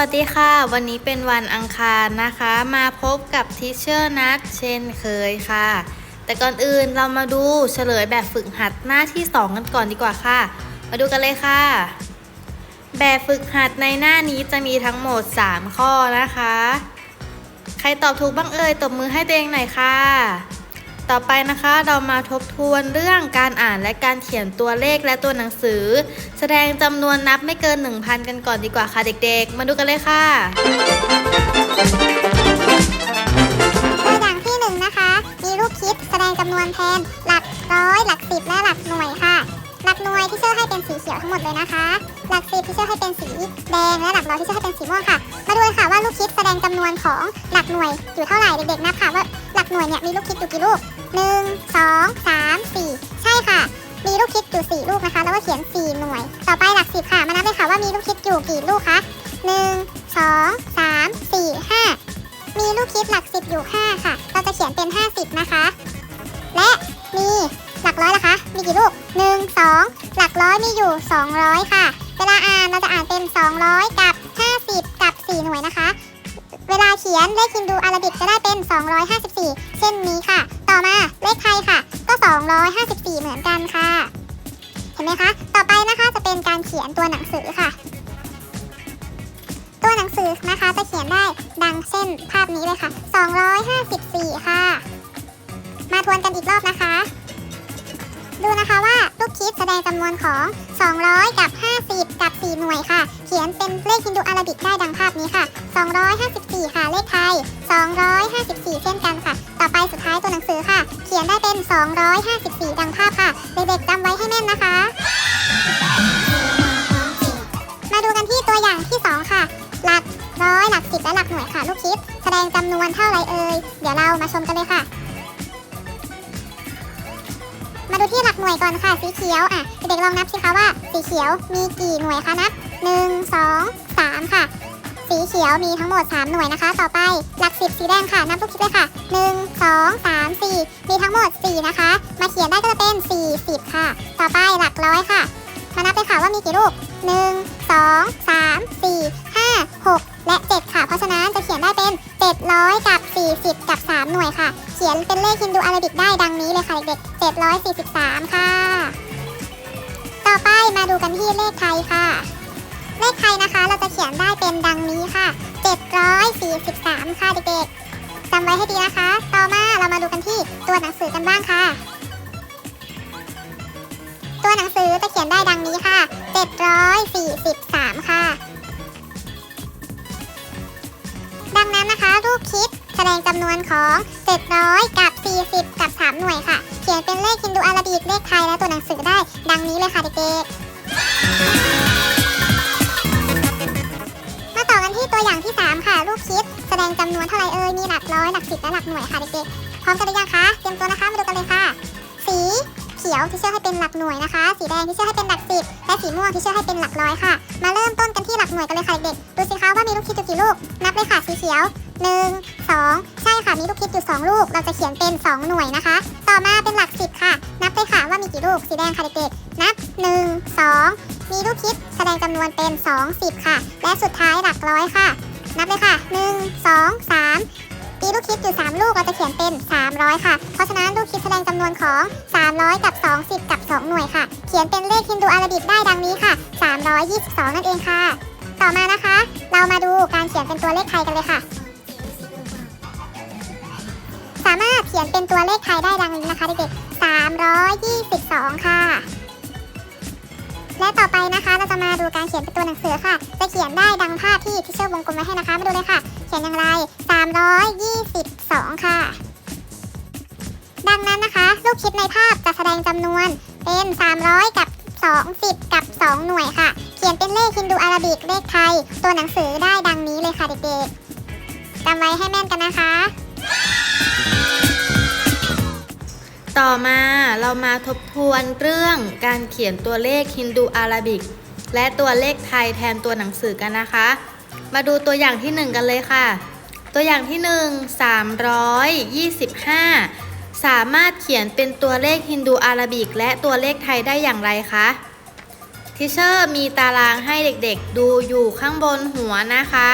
สวัสดีค่ะ วันนี้เป็นวันอังคารนะคะ มาพบกับทิเชอร์นัทเช่นเคยค่ะ แต่ก่อนอื่นเรามาดูเฉลยแบบฝึกหัดหน้าที่ 2 กันก่อนดีกว่าค่ะ มาดูกันเลยค่ะ แบบฝึกหัดในหน้านี้จะมีทั้งหมด 3 ข้อนะคะ ใครตอบถูกบ้างเอ่ยตบมือให้ตัวเองหน่อยค่ะ ต่อไปนะคะเรามาทบทวนเรื่องการอ่านและการเขียนตัวเลขและตัวหนังสือ แสดงจำนวนนับไม่เกิน 1,000 กันก่อนดีกว่าค่ะเด็กๆ มาดูกันเลยค่ะ ตัวอย่างที่หนึ่งนะคะ มีรูปคิดแสดงจำนวนแทน หลักร้อย หลักสิบและหลักหน่วยค่ะ หลักหน่วยที่เชื่อให้เป็นสีเขียวทั้งหมดเลยนะคะ หลักสิบที่เชื่อให้เป็นสีแดงและหลักร้อยที่เชื่อให้เป็นสีม่วงค่ะ มาดูเลยค่ะว่าลูกคิดแสดงจำนวนของหลักหน่วยอยู่เท่าไหร่เด็กๆนับค่ะว่าหลักหน่วยเนี่ยมีลูกคิดอยู่กี่ลูก หนึ่งสองสามสี่ใช่ค่ะ มีลูกคิดอยู่สี่ลูกนะคะ แล้วก็เขียนสี่หน่วย ต่อไปหลักสิบค่ะ มานับเลยค่ะว่ามีลูกคิดอยู่กี่ลูกคะหนึ่งสองสามสี่ห้ามีลูกคิดหลักสิบอยู่ 5 ค่ะ เราจะเขียนเป็น 50 นะคะ และมีหลักร้อยนะคะ มีกี่ลูก 1 2 หลักร้อยมีอยู่ 200 ค่ะ เวลาอ่านเราจะอ่านเป็น 200 กับ 50 กับ 4 หน่วยนะคะ เวลาเขียนเลขฮินดูอาราบิกจะได้เป็น 254 เช่นนี้ค่ะ ต่อมาเลขไทยค่ะ ก็ 254 เหมือนกันค่ะ เห็นไหมคะ ต่อไปนะคะจะเป็นการเขียนตัวหนังสือค่ะ ตัวหนังสือนะคะจะเขียนได้ดังเช่นภาพนี้เลยค่ะ 254 ค่ะ มาทวนกันอีกรอบนะคะ ดูนะคะว่าลูกคิดแสดงจำนวนของ 200 กับ 50 กับ 4 หน่วยค่ะ เขียนเป็นเลขฮินดูอาราบิกได้ดังภาพนี้ค่ะ 254 ค่ะ เลขไทย 254 เช่นกัน 254 ดังภาพค่ะ เด็กๆจำไว้ให้แม่นนะคะ มาดูกันที่ตัวอย่างที่ 2 ค่ะ หลักร้อยหลักสิบและหลักหน่วยค่ะ ลูกคิด แสดงจำนวนเท่าไรเอ่ย เดี๋ยวเรามาชมกันเลยค่ะ มาดูที่หลักหน่วยก่อนค่ะ สีเขียว อะ เด็กๆลองนับสิคะว่า สีเขียวมีกี่หน่วยคะนับ 1 2 3ค่ะสีเขียวมีทั้งหมด 3 หน่วยนะคะ ต่อไปหลักสิบสีแดงค่ะนับลูกคิดเลยค่ะ 1 2 3 4 มีทั้งหมด 4 นะคะ มาเขียนได้ก็จะเป็น 40 ค่ะ ต่อไปหลักร้อยค่ะ มานับเลยค่ะว่ามีกี่ลูก 1 2 3 4 5 6 และ 7 ค่ะ เพราะฉะนั้นจะเขียนได้เป็น 700 กับ 40 กับ 3 หน่วยค่ะ เขียนเป็นเลขฮินดูอาราบิกได้ดังนี้เลยค่ะเด็กๆ743 ค่ะ ต่อไปมาดูกันที่เลขไทยค่ะ เลขไทยนะคะ เราจะเขียนได้เป็นดังนี้ค่ะ 743 ค่ะเด็กๆจำไว้ให้ดีนะคะ ต่อมาเรามาดูกันที่ตัวหนังสือกันบ้างค่ะ ตัวหนังสือจะเขียนได้ดังนี้ค่ะ 743 ค่ะ ดังนั้นนะคะรูปคิดแสดงจำนวนของ 700 กับ 40 กับ 3 หน่วยค่ะ เขียนเป็นเลขฮินดูอาราบิกเลขไทยและตัวหนังสือได้ดังนี้เลยค่ะเด็กๆ และหลักหน่วยค่ะเด็กๆพร้อมกันหรือยังคะเตรียมตัวนะคะมาดูกันเลยค่ะ สีเขียวที่เชื่อให้เป็นหลักหน่วยนะคะ สีแดงที่เชื่อให้เป็นหลักสิบและสีม่วงที่เชื่อให้เป็นหลักร้อยค่ะ มาเริ่มต้นกันที่หลักหน่วยกันเลยค่ะเด็กๆดูสิคะว่ามีลูกคิดอยู่กี่ลูกนับเลยค่ะสีเขียว1 2ใช่ค่ะมีลูกคิดอยู่2ลูก เราจะเขียนเป็น2หน่วยนะคะ ต่อมาเป็นหลักสิบค่ะ นับเลยค่ะว่ามีกี่ลูกสีแดงค่ะเด็กๆนับ1 2มีลูกคิดแสดงจำนวนเป็น2 10ค่ะ และสุดท้ายหลักร้อยค่ะ นับเลยค่ะ 1 2 3 มีลูกคิดอยู่ 3 ลูกเราจะเขียนเป็น 300 ค่ะ เพราะฉะนั้นลูกคิดแสดงจำนวนของ 300 กับ 20 กับ 2 หน่วยค่ะ เขียนเป็นเลขฮินดูอาราบิกได้ดังนี้ค่ะ 322 นั่นเองค่ะ ต่อมานะคะ เรามาดูการเขียนเป็นตัวเลขไทยกันเลยค่ะ สามารถเขียนเป็นตัวเลขไทยได้ดังนี้นะคะเด็กๆ322 ค่ะ และต่อไปนะคะเราจะมาดูการเขียนเป็นตัวหนังสือค่ะ จะเขียนได้ดังภาพที่ที่เชื่อวงกลมไว้ให้นะคะ มาดูเลยค่ะ เขียนอย่างไร 322 ค่ะ ดังนั้นนะคะ ลูกคิดในภาพจะแสดงจำนวนเป็น 300 กับ 20 กับ 2 หน่วยค่ะ เขียนเป็นเลขฮินดูอาราบิกเลขไทย ตัวหนังสือได้ดังนี้เลยค่ะเด็กๆจำไว้ให้แม่นกันนะคะ ต่อมาเรามาทบทวนเรื่องการเขียนตัวเลขฮินดูอาราบิก และตัวเลขไทยแทนตัวหนังสือกันนะคะ มาดูตัวอย่างที่ 1 กันเลยค่ะ ตัวอย่างที่ 1 325 สามารถเขียนเป็นตัวเลขฮินดูอาราบิก และตัวเลขไทยได้อย่างไรคะทิเชอร์มีตารางให้เด็กๆ ดูอยู่ข้างบนหัวนะคะ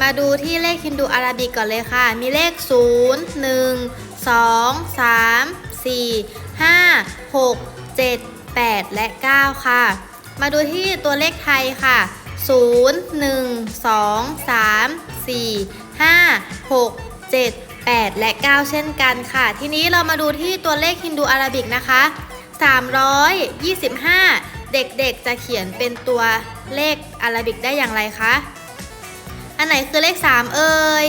มาดูที่เลขฮินดูอาราบิกก่อนเลยค่ะ มีเลข 0 1 2 3 4 5 6 7 8 และ 9 ค่ะ มาดูที่ตัวเลขไทยค่ะ 0 1 2 3 4 5 6 7 8 และ 9 เช่นกันค่ะ ทีนี้เรามาดูที่ตัวเลขฮินดูอาราบิกนะคะ 325 เด็กๆจะเขียนเป็นตัวเลขอาราบิกได้อย่างไรคะ อันไหนคือเลข 3 เอ่ย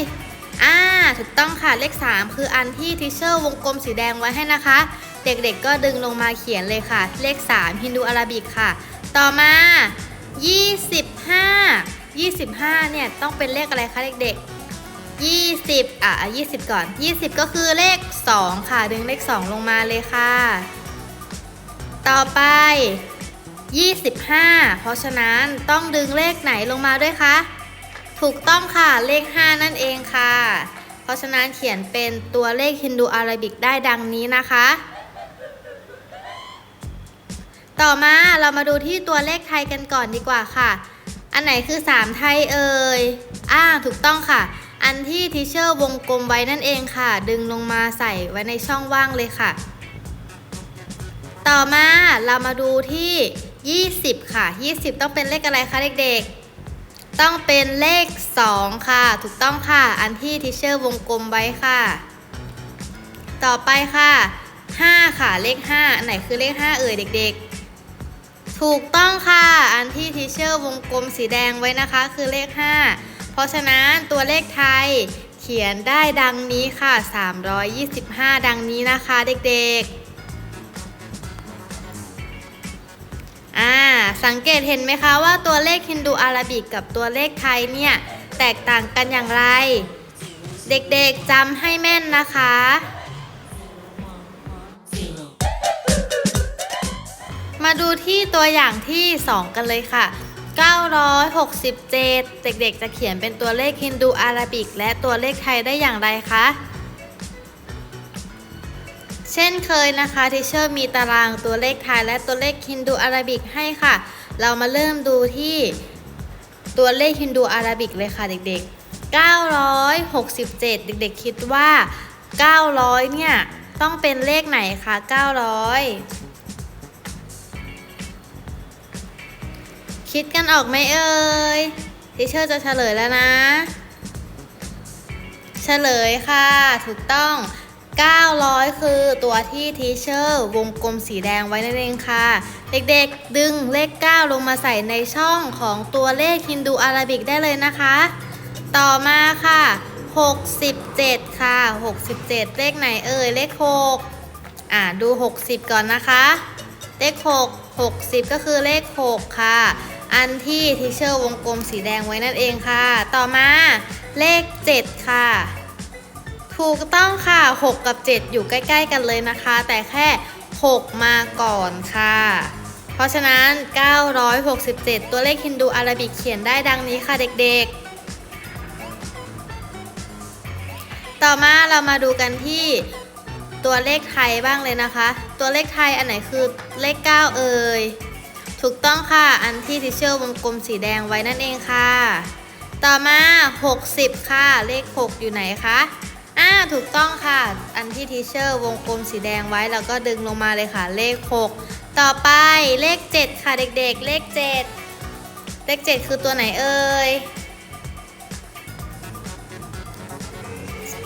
อ่าถูกต้องค่ะเลข 3 คืออันที่ทิเชอร์วงกลมสีแดงไว้ให้นะคะ เด็กๆก็ดึงลงมาเขียนเลยค่ะ เลข 3 ฮินดูอาราบิกค่ะ ต่อมา 25 25 เนี่ย ต้องเป็นเลขอะไรคะเด็กๆ 20 อะ 20 ก่อน 20 ก็คือเลข 2 ค่ะ ดึงเลข 2 ลงมาเลยค่ะ ต่อไป 25 เพราะฉะนั้นต้องดึงเลขไหนลงมาด้วยคะ ถูกต้องค่ะเลข 5 นั่นเองค่ะ เพราะฉะนั้นเขียนเป็นตัวเลขฮินดูอาราบิกได้ดังนี้นะคะ ต่อมาเรามาดูที่ตัวเลขไทยกันก่อนดีกว่าค่ะ อันไหนคือ 3 ไทยเอ่ยอ่าถูกต้องค่ะ อันที่ทิเชอร์วงกลมไว้นั่นเองค่ะ ดึงลงมาใส่ไว้ในช่องว่างเลยค่ะ ต่อมาเรามาดูที่ 20 ค่ะ 20 ต้องเป็นเลขอะไรคะเด็กๆ ต้องเป็นเลข 2 ค่ะ ถูกต้องค่ะ อันที่ทิเชอร์วงกลมไว้ค่ะ ต่อไปค่ะ 5 ค่ะเลข 5 อันไหนคือเลข 5 เอ่ยเด็ก ๆ ถูกต้องค่ะ อันที่ทิเชอร์วงกลมสีแดงไว้นะคะ คือเลข 5 เพราะฉะนั้นตัวเลขไทยเขียนได้ดังนี้ค่ะ 325 ดังนี้นะคะ เด็ก ๆ อ่าสังเกตเห็นไหมคะว่าตัวเลขฮินดูอาราบิกกับตัวเลขไทยเนี่ย แตกต่างกันอย่างไร เด็กๆจำให้แม่นนะคะ มาดูที่ตัวอย่างที่ 2 กันเลยค่ะ 967 เด็กๆ จะเขียนเป็นตัวเลขฮินดูอาราบิก และตัวเลขไทยได้อย่างไรคะ เช่นเคยนะคะทิเชอร์มีตารางตัวเลขไทยและตัวเลขฮินดูอาราบิกให้ค่ะ เรามาเริ่มดูที่ตัวเลขฮินดูอาราบิกเลยค่ะเด็กๆ 967 เด็กๆ คิดว่า 900 เนี่ย ต้องเป็นเลขไหนคะ 900 คิดกันออกไหมเอ่ยทิเชอร์จะเฉลยแล้วนะ เฉลยค่ะ ถูกต้อง 900 คือตัวที่ทีเชอร์วงกลมสีแดงไว้นั่นเองค่ะ เด็กๆ ดึงเลข 9 ลงมาใส่ในช่องของตัวเลขฮินดูอาราบิกได้เลยนะคะ ต่อมาค่ะ 67 ค่ะ 67 เลขไหนเอ่ย เลข 6 อ่าดู 60 ก่อนนะคะ เลข 6 60 ก็คือเลข 6 ค่ะ อันที่ทีเชอร์วงกลมสีแดงไว้นั่นเองค่ะ ต่อมาเลข 7 ค่ะ ถูกต้องค่ะ 6 กับ 7 อยู่ใกล้ๆกันเลยนะคะ แต่แค่ 6 มาก่อนค่ะ เพราะฉะนั้น 967 ตัวเลขฮินดูอาราบิกเขียนได้ดังนี้ค่ะเด็กๆ ต่อมาเรามาดูกันที่ตัวเลขไทยบ้างเลยนะคะ ตัวเลขไทยอันไหนคือเลข 9 เอ่ย ถูกต้องค่ะ อันที่ทิเชอร์วงกลมสีแดงไว้นั่นเองค่ะ ต่อมา 60 ค่ะ เลข 6 อยู่ไหนคะ อ่าถูกต้องค่ะ อันที่ทีเชอร์วงกลมสีแดงไว้แล้วก็ดึงลงมาเลยค่ะ เลข 6 ต่อไปเลข 7 ค่ะเด็กๆ เลข 7 เลข 7 คือตัวไหนเอ่ย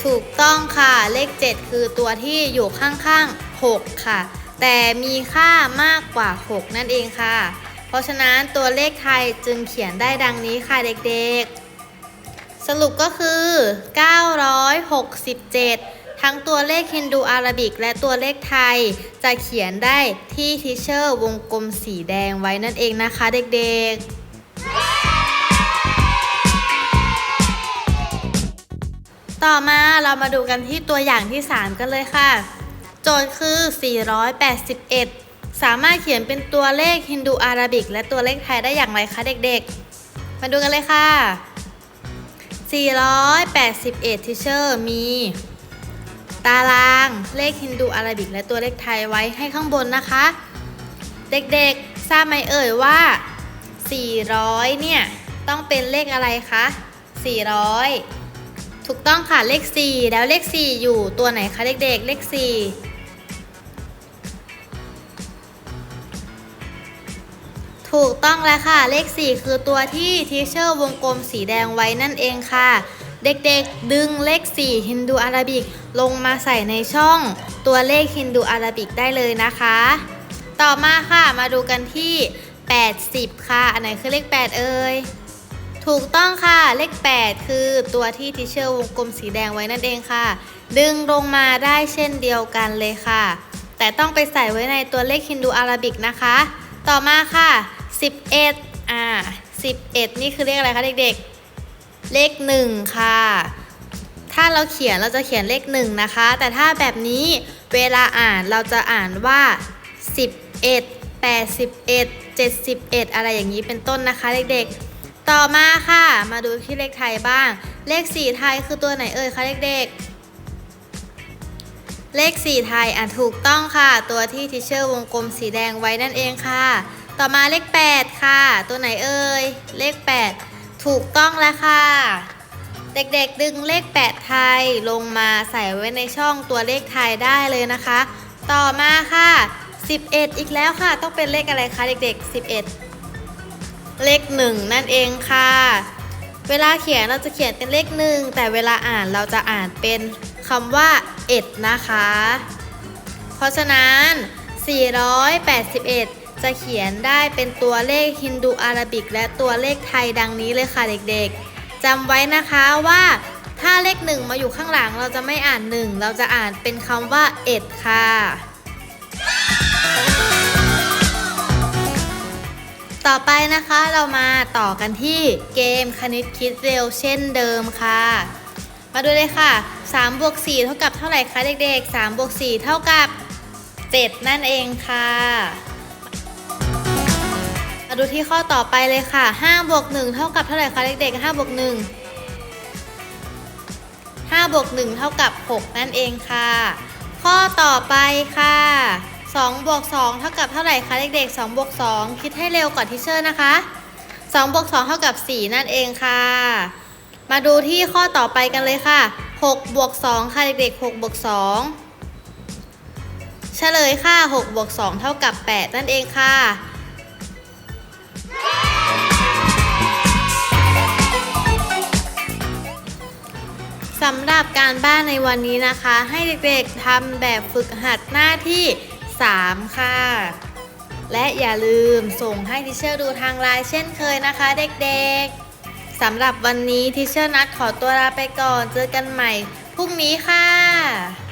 ถูกต้องค่ะเลข 7 คือตัวที่อยู่ข้างๆ 6 ค่ะ แต่มีค่ามากกว่า 6 นั่นเองค่ะ เพราะฉะนั้นตัวเลขไทยจึงเขียนได้ดังนี้ค่ะเด็กๆ สรุปก็คือ 967 ทั้งตัวเลขฮินดูอาราบิก และตัวเลขไทย จะเขียนได้ที่ทิเชอร์วงกลมสีแดงไว้นั่นเองนะคะเด็กๆต่อมาเรามาดูกันที่ตัวอย่างที่ 3 กันเลยค่ะ โจทย์คือ 481 สามารถเขียนเป็นตัวเลขฮินดูอาราบิก และตัวเลขไทยได้อย่างไรคะเด็กๆ มาดูกันเลยค่ะ 481 ทิเชอร์มี ตารางเลขฮินดูอาราบิกและตัวเลขไทยไว้ให้ข้างบนนะคะ เด็กๆ ทราบไหมเอ่ยว่า 400 เนี่ย ต้องเป็นเลขอะไรคะ 400 ถูกต้องค่ะเลข 4 แล้วเลข 4 อยู่ตัวไหนคะเด็กๆ เลข 4 ถูกต้องแล้วค่ะ เลข 4 คือตัวที่ทีเชอร์วงกลมสีแดงไว้นั่นเองค่ะ เด็กๆ ดึงเลข 4 ฮินดูอาราบิกลงมาใส่ในช่อง ตัวเลขฮินดูอาราบิกได้เลยนะคะ ต่อมาค่ะมาดูกันที่ 80 ค่ะ อันไหนคือเลข 8 เอ่ยถูกต้องค่ะเลข 8 คือตัวที่ทีเชอร์วงกลมสีแดงไว้นั่นเองค่ะ ดึงลงมาได้เช่นเดียวกันเลยค่ะ แต่ต้องไปใส่ไว้ในตัวเลขฮินดูอาราบิกนะคะ ต่อมาค่ะ 11อ่า11นี่คือเลขอะไรคะเด็กๆ เลข1ค่ะ ถ้าเราเขียนเราจะเขียนเลข1นะคะ แต่ถ้าแบบนี้เวลาอ่านเราจะอ่านว่า11 81 71อะไรอย่างนี้เป็นต้นนะคะเด็กๆ ต่อมาค่ะ มาดูที่เลขไทยบ้าง เลข4ไทยคือตัวไหนเอ่ยคะเด็กๆเลข 4 ไทยอะถูกต้องค่ะ ตัวที่ทิเชอร์วงกลมสีแดงไว้นั่นเองค่ะ ต่อมาเลข 8 ค่ะ ตัวไหนเอ่ย เลข 8 ถูกต้องแล้วค่ะ เด็กๆดึงเลข 8 ไทยลงมาใส่ไว้ในช่องตัวเลขไทยได้เลยนะคะ ต่อมาค่ะ 11 อีกแล้วค่ะ ต้องเป็นเลขอะไรคะเด็กๆ 11 เลข 1 นั่นเองค่ะ เวลาเขียนเราจะเขียนเป็นเลข 1 แต่เวลาอ่านเราจะอ่านเป็นคำว่า เอ็ดนะคะ เพราะฉะนั้น 481 จะเขียนได้เป็นตัวเลขฮินดูอาราบิก และตัวเลขไทยดังนี้เลยค่ะเด็กๆจำไว้นะคะว่าถ้าเลข1มาอยู่ข้างหลังเราจะไม่อ่าน1เราจะอ่านเป็นคำว่าเอ็ดค่ะต่อไปนะคะเรามาต่อกันที่เกมคณิตคิดเร็วเช่นเดิมค่ะ มาดูเลยค่ะ3บวก4เท่ากับเท่าไหร่คะเด็กๆ3บวก4เท่ากับ 7 นั่นเองค่ะ มาดูที่ข้อต่อไปเลยค่ะ5บวก1เท่ากับเท่าไหร่คะเด็กๆ5บวก1 5บวก1เท่ากับ 6 นั่นเองค่ะ ข้อต่อไปค่ะ2บวก2เท่ากับเท่าไหร่คะเด็กๆ2บวก2คิดให้เร็วกว่าที่เชอร์นะคะ2บวก2เท่ากับ 4 นั่นเองค่ะ มาดูที่ข้อต่อไปกันเลยค่ะ6บวก2ค่ะเด็กๆ6บวก2เฉลยค่ะ6บวก2เท่ากับ 8 นั่นเองค่ะ สำหรับการบ้านในวันนี้นะคะ ให้เด็กๆทำแบบฝึกหัดหน้าที่ 3 ค่ะ และอย่าลืมส่งให้ทิเชอร์ดูทางไลน์เช่นเคยนะคะ เด็กๆสำหรับวันนี้ทิเชอร์นัดขอตัวลาไปก่อน เจอกันใหม่พรุ่งนี้ค่ะ